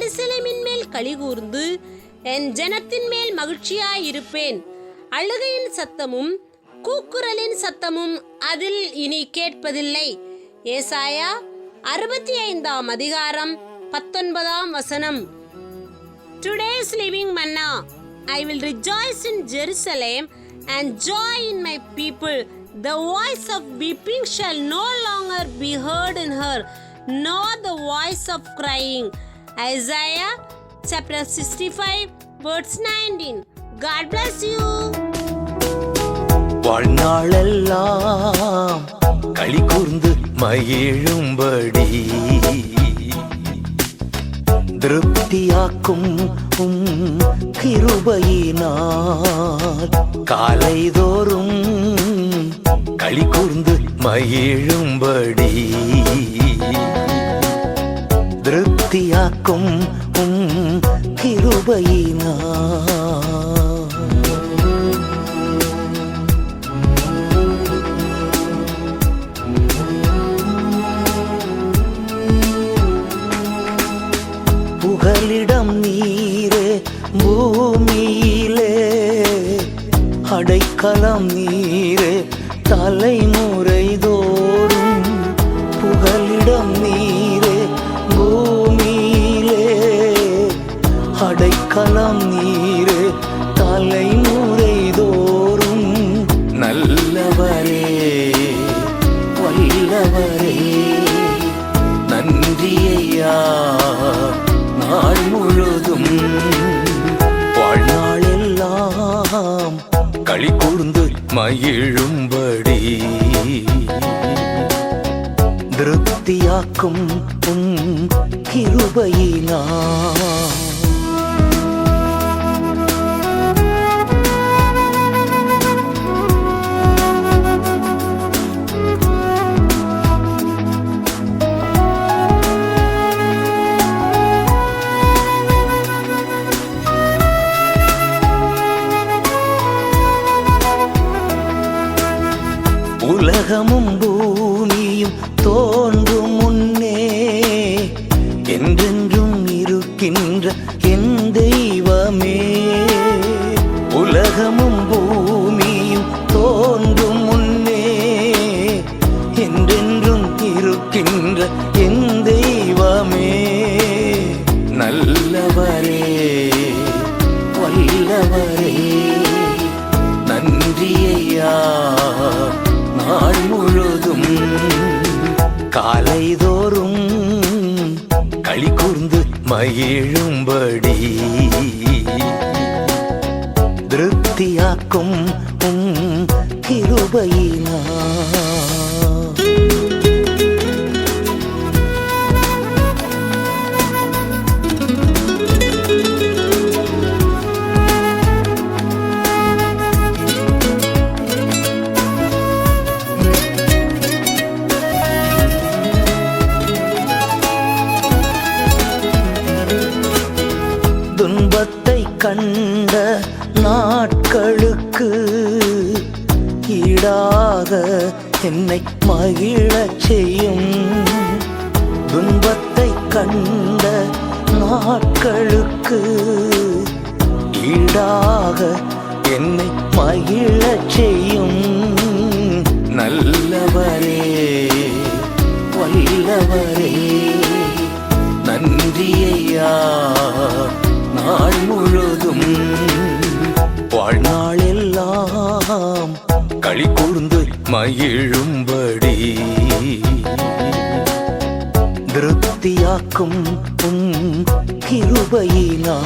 எருசலேமின் மேல் கலிகூர்ந்து என் ஜனத்தின் மேல் மகிழ்ச்சியாயிருப்பேன் அழுகையின் சத்தமும் கூக்குரலின் சத்தமும் அதில் இனி கேட்பதில்லை ஏசாயா அறுபத்தி ஐந்தாம் அதிகாரம் பத்தொன்பதாம் வசனம் today's living manna I will rejoice in Jerusalem and joy in my people the voice of weeping shall no longer be heard in her no the voice of crying Isaiah chapter 65, verse 19. God bless you. வாழ்நாளெல்லாம் களி கூர்ந்து மகிழும்படி திருப்தியாக்கும் உம் கிருபையினால் காலைதோறும் களி கூர்ந்து மகிழும்படி திருப்தியாக்கும் உம் கிருபையினா. புகலிடம் நீரே பூமியிலே. அடைக்கலம் நீரே தலைமுறை தோறும் புகலிடம் நீரே. அடைக்கலம் நீரே தலைமுறை தோறும். நல்லவரே வல்லவரே நன்றியையா நாள் முழுதும். வாழ்நாளெல்லாம் களி கூர்ந்து மகிழும்படி. திருப்தியாக்கும் உம் கிருபையினா உலகமும் பூமியும் தோன்றும் முன்னே என்றென்றும் இருக்கின்ற என் தெய்வமே. உலகமும் பூமியும் தோன்றும் முன்னே என்றென்றும் இருக்கின்ற என் தெய்வமே. நல்லவரே வல்லவரே நன்றி ஐயா நாள் முழுதும் காலைதோறும் களி கூர்ந்து மகிழும்படி திருப்தியாக்கும் கிருபையினா கண்ட நாட்களுக்கு ஈடாக என்னை மகிழச் செய்யும் துன்பத்தை கண்ட நாட்களுக்கு ஈடாக என்னை மகிழச் செய்யும். நல்லவரே வல்லவரே. கூர்ந்து மகிழும்படி. திருப்தியாக்கும் உம் கிருபையினா